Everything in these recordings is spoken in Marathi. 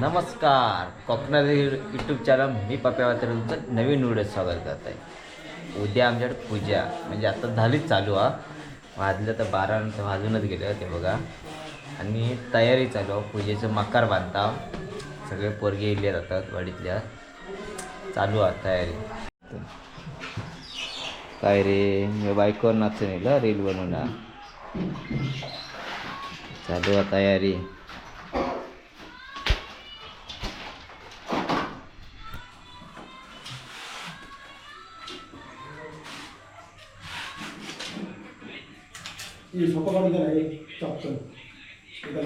नमस्कार. कोकणात यूट्यूब चॅनल मी पप्या तुमचं नवीन व्हिडिओ स्वागत करत आहे उद्या आमच्याकडे पूजा. म्हणजे आता झालीच चालू हा. वाजलं तर बारा नंतर वाजूनच गेलं ते बघा. आणि तयारी चालू आहे पूजेचं मकार बांधता. सगळे पोरगे येले जातात वाडीतल्या. चालू आहे तयारी. काय रे मी बाईकवर नाचून येईल रील बनवून. चालू आहे तयारी. ఈ సొప్పగడిగా చెప్తాను ఇక్కడ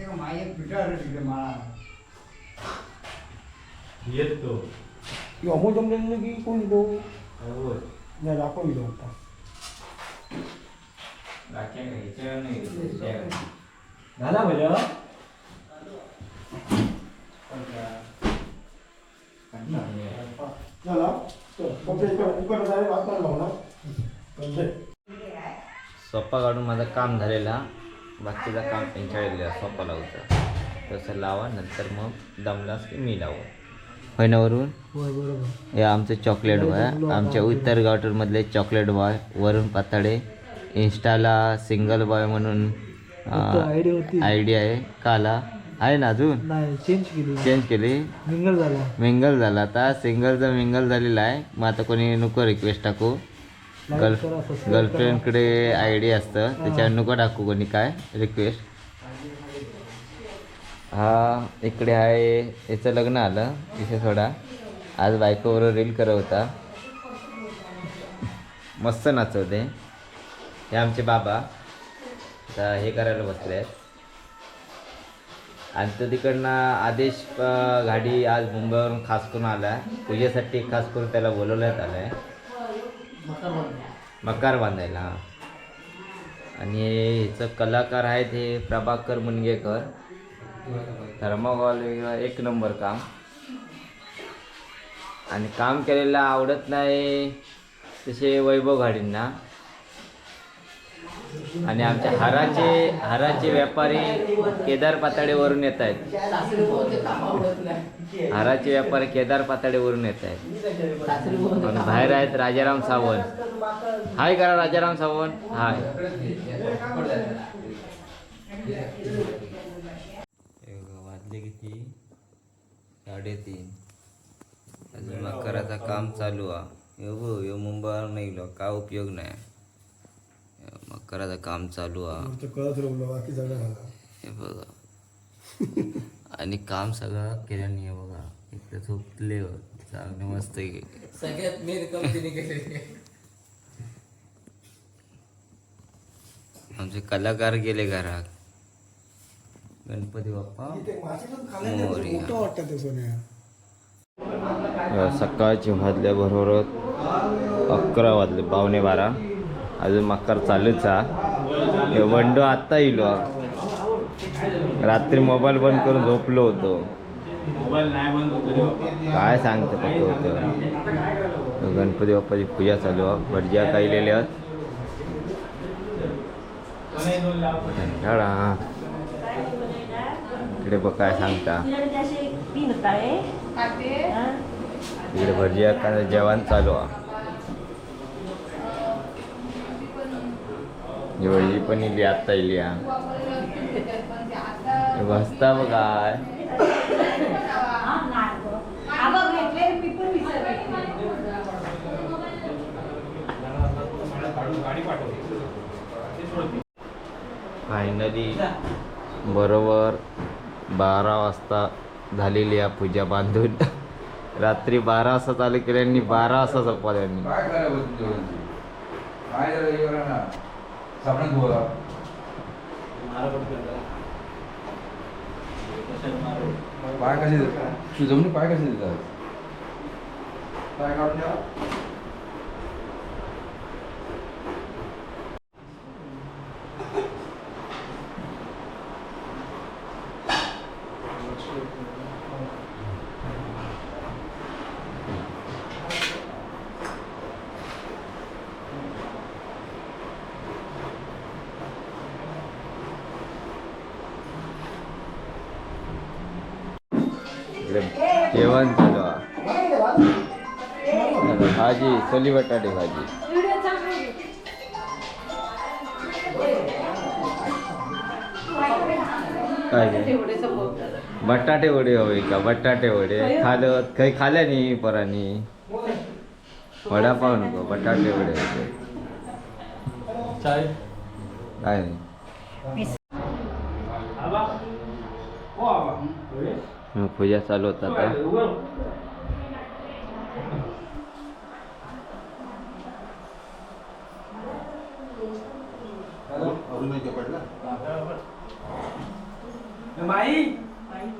이거 많이 부자를 지금 말. 얘 또. 이거 어머 좀 내는 게 꼴이도. 아이고. 내가 낙범이도 없다. 낙견이 있잖아. 나나 보자. सोपा काढून माझं काम झालेला. बाकीचं काम त्यांच्या सोपा लावतं. तसं लावा नंतर मग दमलास की मी लावू. होय बरोबर. हे आमचे चॉकलेट बॉय आमच्या उत्तर गावठूरमधले चॉकलेट बॉय वरुण पाताडे. इन्स्टाला सिंगल बॉय म्हणून आयडिया होती. आय डी आहे. काला. आहे ना अजून? नाही चेंज केली. चेंज केली? मिंगल झाला. मिंगल झाला आता. सिंगलचा मिंगल झालेला आहे मग आता कोणी नको रिक्वेस्ट टाकू. गर्ल गर्लफ्रेंडकडे आय डी असतं. त्याच्यावर नको टाकू कोणी काय रिक्वेस्ट हा इकडे आहे. याचं लग्न आलं. इथे थोडा आज बायकोबरोबर रील करत होता. मस्त नाचवते. हे आमचे बाबा. आता हे करायला बसले आहेत आणि तो तिकडनं आदेश गाडी आज मुंबईवरून खास करून आला आहे पूजेसाठी खास करून त्याला बोलवण्यात आलं आहे मकार बांधायला आणि ह्याचं कलाकार आहेत हे प्रभाकर मुनगेकर. थर्माकॉल वगैरे एक नंबर काम. आणि काम केलेलं आवडत नाही तसे वैभव गाडींना आणि आमच्या हाराचे हाराचे व्यापारी केदार पातळीवरून येत आहेत. हाराचे व्यापारी केदार पातळीवरून येत आहेत. आणि बाहेर आहेत राजाराम सावंत. हाय करा राजाराम सावंत. हाय. वाजले किती? साडेतीन. अजून मकराचं काम चालू आहे यो यो मुंबईवर नाही गेलो काय उपयोग नाही? मकराचं काम चालू आहे. कळत राहिलं बाकी सगळं हे बघा. आणि काम सगळं केलं नाही बघा. इकडे झोपले चांगले मस्त आहे. सगळ्यात मेन कंपनी केली आमचे कलाकार गेले घरात. गणपती बाप्पा. मोरया. सकाळची वाजल्याबरोबर अकरा वाजले पावणे बारा. अजून मकर चालूच हा. हे वंडो आत्ता येलो रात्री मोबाईल बंद करून झोपलो होतो. होतो काय सांगतं होतं गणपती बाप्पाची पूजा चालू आहे. भटज्या काही लिहिल्या कंटाळा. इकडे बघ काय सांगता. इकडे भटज्या जेवण चालू आहे. जेवढी पण इली आत्ता इली हा. बसता बघाय फायनली बरोबर बारा वाजता झालेली आहे पूजा बांधून. रात्री बारा वाजता चालू केल्यांनी बारा वाजता संपवल्यांनी काय सापडत बोला पाय कसे देतात? सुजवणी पाय कसे देतात? पाय काढून भाजी सोली बटाटे भाजी. काय बटाटे वडे हवे का? बटाटे वडे. खालं काही खाल्या नाही परानी? वडापाव नको बटाटे वडे होते. काय नाही. पूजा चालू होता आता नाव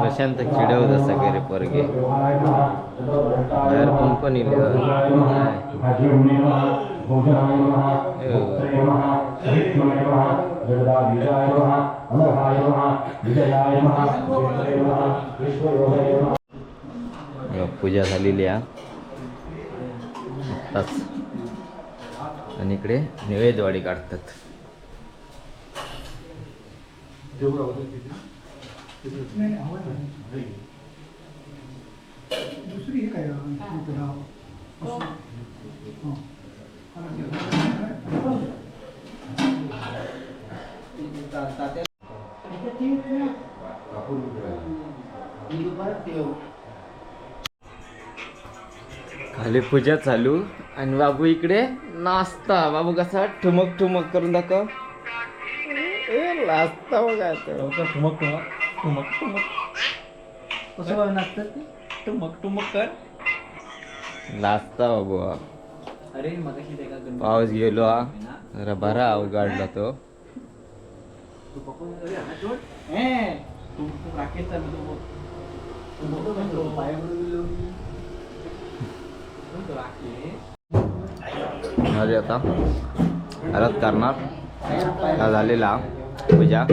प्रशांत चिडवत असा गेले पोरगे. बाहेर कोण पण इले? पूजा झालेली आहे. काढतात. आणि इकडे नैवेद्यवाडी काढतात. दुसरी काय कापूर खाली पूजा चालू. आणि बाबू इकडे नाचता बाबू कसा ठुमक ठुमक करून दाखव. ए, नाचता बघा. ठुमक ठुमक ठुमक ठुमक. कसं नाचतात ठुमक ठुमक कर. नाचता बाबू. अरे पाऊस गेलो हा. जरा बरा अवघडला तो. तू आता रथ करणार. झालेला पूजा.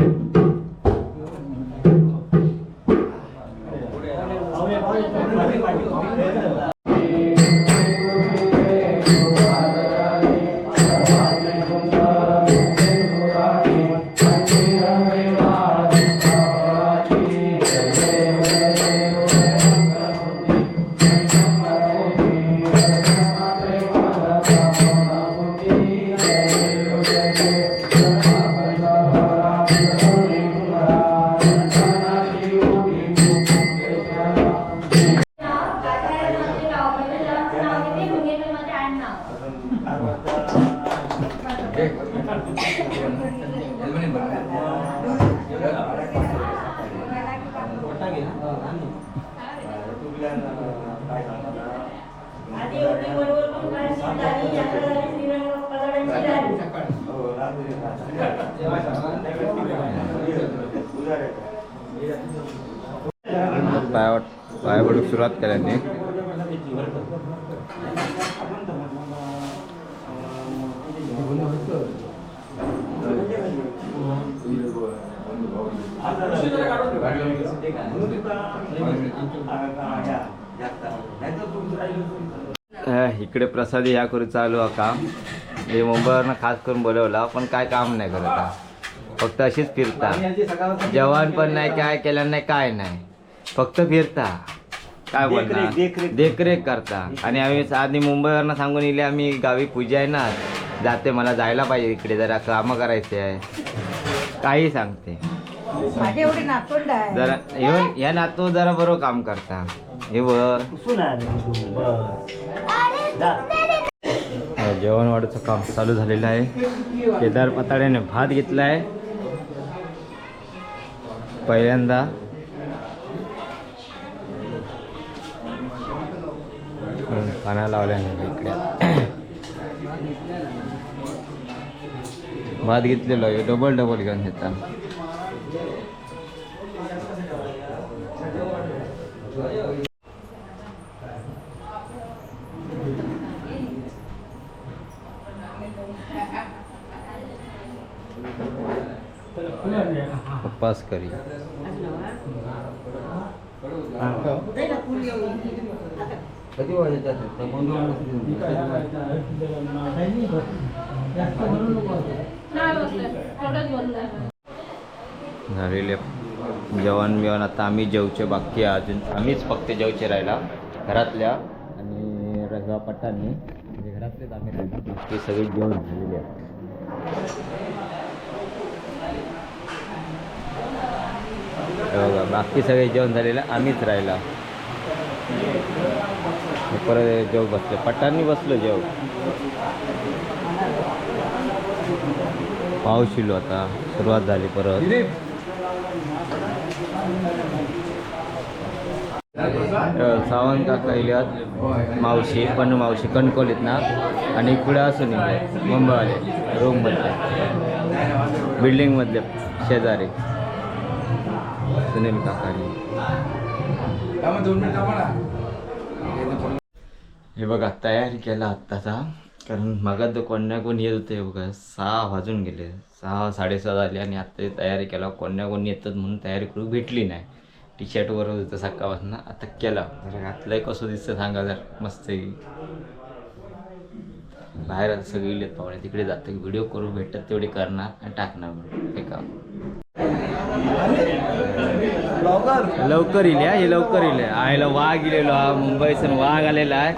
पाय सुरुवात केल्याने इकडे प्रसादी या करू चालू हा काम हे मुंबईवरनं खास करून बोलवला पण काय काम नाही करत. फक्त अशीच फिरता. जेवण पण नाही काय केलं नाही काय नाही. फक्त फिरता. काय बोलणार? देखरेख. करता. आणि आम्ही आधी मुंबईवरनं सांगून इले आम्ही गावी पूजा आहे ना जाते मला जायला पाहिजे इकडे जरा कामं करायचे आहे. काही सांगते. जरा येऊन या नातू जरा बरोबर काम करता. हे बघ जेवणवाडीचं काम चालू झालेलं आहे. केदार पताड्याने भात घेतला आहे पहिल्यांदा पाना लावल्याने इकडे. भात घेतलेलो आहे. डबल डबल घेऊन घेता उपास करी. झालेले जेवण बिवण आता आम्ही जेवचे बाकी अजून. आम्हीच फक्त जेवचे राहिला. घरातल्या आणि रगवा पट्टांनी म्हणजे घरातलेच आम्ही राहिला. बाकी सगळे जेवण झालेले आहे. हो बघा बाकी सगळे जेवण झालेलं आम्हीच राहिला. परत जेव बसले. पट्टांनी बसलो जेव. पाऊस शिलो आता. सुरुवात झाली परत. सावंत काका इल्यात मावशी पण मावशी कणकोलीत ना? आणि इकडं असून इले मुंबईवाले रूममधले बिल्डिंगमधले शेजारी. सुनील काकानी हे बघा तयारी केला आत्ताचा. कारण मागात तो कोण्या कोण येत होते बघा सहा वाजून गेले. सहा साडेसहा झाले आणि आत्ता तयारी केला. कोण्या कोण येतात म्हणून तयारी करू भेटली नाही. टी शर्टवर होतं सकाळपासून. आता केला. जरा घातलंय कसं दिसतं सांगा जर. मस्त. बाहेर आता सगळे पाहुणे तिकडे जातं. व्हिडिओ करू भेटत तेवढे करणार आणि टाकणार. हे काम लवकर येईल हा, हे लवकर येईल. आयला वाघ इलेलो हा मुंबईतून वाघ आलेला आहे.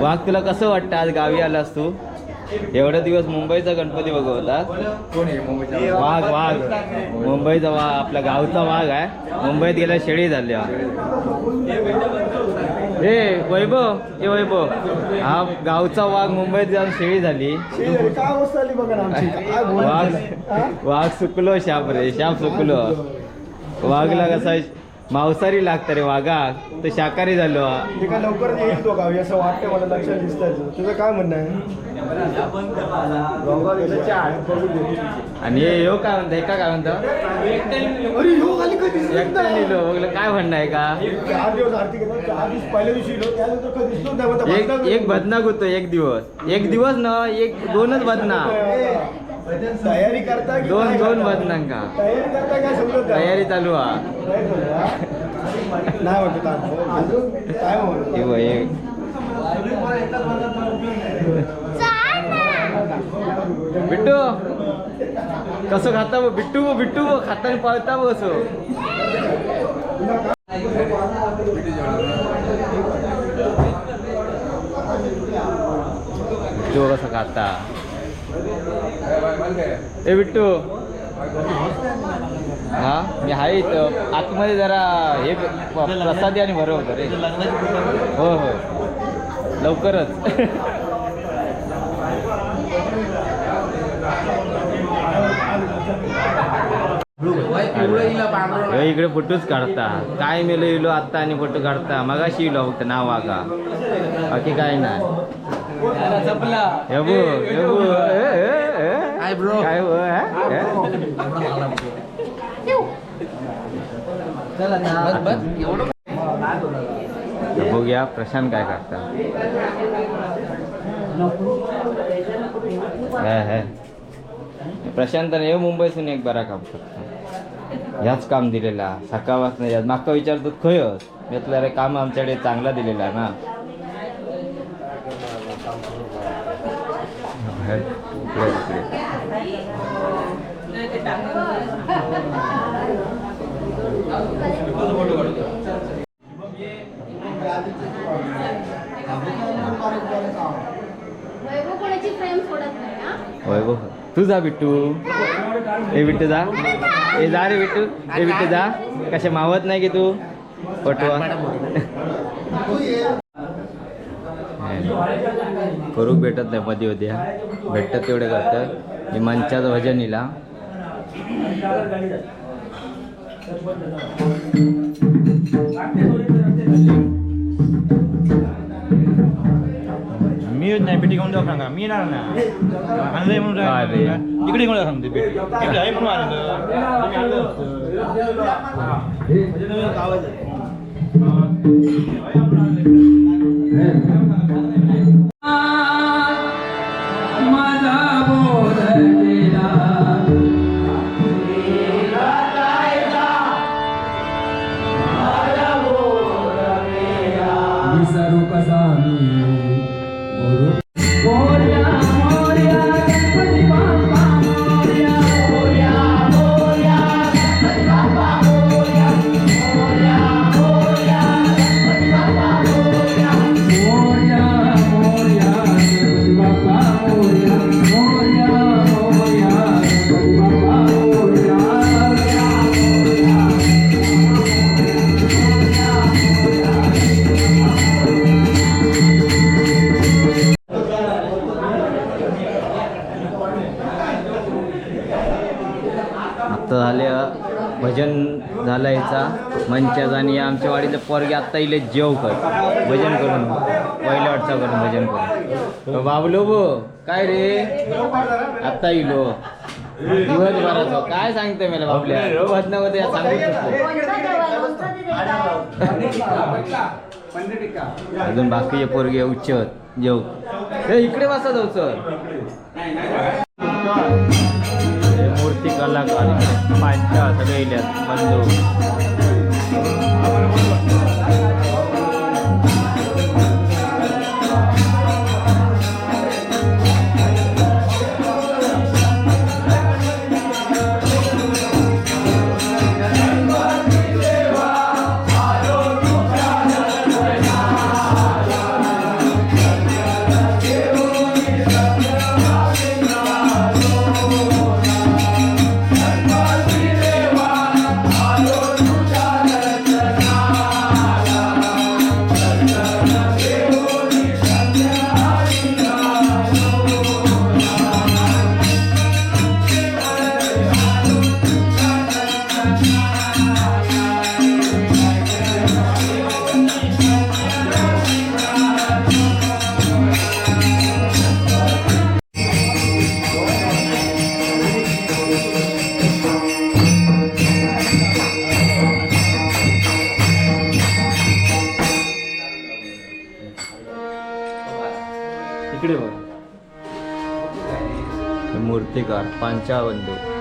वाघ तुला कसं वाटतं आज गावी आलास तू? एवढे दिवस मुंबईचा गणपती बघवतात. कोण आहे मुंबईच्या वाघ वाघ. मुंबईचा वाघ आपला गावचा वाघ आहे. मुंबईत गेल्या शेळी झाल्या ए वैभव ए वैभव. हा गावचा वाघ मुंबईत जाऊन शेळी झाली. काय अवस्था आली बघा ना आमची? काय वाघ? हा? वाघ सुकलो शाप रे शाप सुकलो. वाघला कसा मांसाहारी लागतं रे वाघा. तो शाकाहारी झालो. हा. ते काय लवकर येईल तो गावी असं वाटतं मला लक्षात दिसतंय तुझं. काय म्हणणं आहे? बघू दे. आणि हे ह्यो काय म्हणता एका काय म्हणतो? अरे ह्यो खाली कधी दिसत एकटा नाही. लिहिलो. बघलं काय म्हणणं आहे का? चार दिवस आरती केलं चार दिवस पहिल्या दिवशी गेलो त्यानंतर कधी दिसलो नाही म्हणता एक एक बदना होतो एक दिवस. एक दिवस न एक दोनच बदना तयारी करता दोन दोन? बदनांका तयारी करता काय समजत. तयारी चालू हा. नाही म्हणतो काय म्हणतो बिट्टू कसं खाता बघ? बिट्टू बघ, बिट्टू बघ, खाताना पळता बघ असं. बघ कसं खाता. ए बिट्टू हा मी आहे इथं. आतमध्ये जरा हे प्रसादी आणि बरं होतं रे. हो हो. लवकरच. इकडे फोटोच काढता. काय मेलो इलो आत्ता आणि फोटो काढता. मगाशी इलो फक्त नाव वागा. बाकी काय नाही. हे बघ, हे बघ, ए, ए, ए. काय बघ, हे? हे? तर बघूया प्रशांत काय करता हे, हे. प्रशांताने हे मुंबईतून एक बरा काम करता ह्याच काम दिलेला सकाळपासून याच माका विचारतो खय यातलं रे काम आमच्याकडे चांगला दिलेला ना हे, इकडे, इकडे. फ्रेम सोडत नाही हो हो तू जा बिट्टू. ए बिट्टू जा. ए जा रे बिट्टू. ए बिट्टू जा. कशा मावत नाही की तू? पटवा. करूक भेटत नाही मध्ये उद्या भेटत तेवढे करतात हे मंचात भजन Thank you. येत नाही पेटी घेऊन जाऊ सांगा मी येणार ना आणलंय म्हणून काय रे? राहिलं. इकडे घेऊन जा सांगते पेटी इकडे आहे म्हणून आणलं तुम्ही आणलं. म्हणजे आहे. आमच्या वाडीचं पोरगे आत्ता इले जेव कर भजन करून पहिल्या वाटचा करून भजन करून. बाबलो बो काय रे? आत्ता इलो. दिवसभराचं. काय सांगते मला बाबल्या? भजनामध्ये सांगू शकतो? अजून बाकीचे पोरगे उच्च जेव. हे इकडे वाचा जाऊ सर मूर्ती कलाकार पांच्या सगळे इल्यात बंधू. 下温度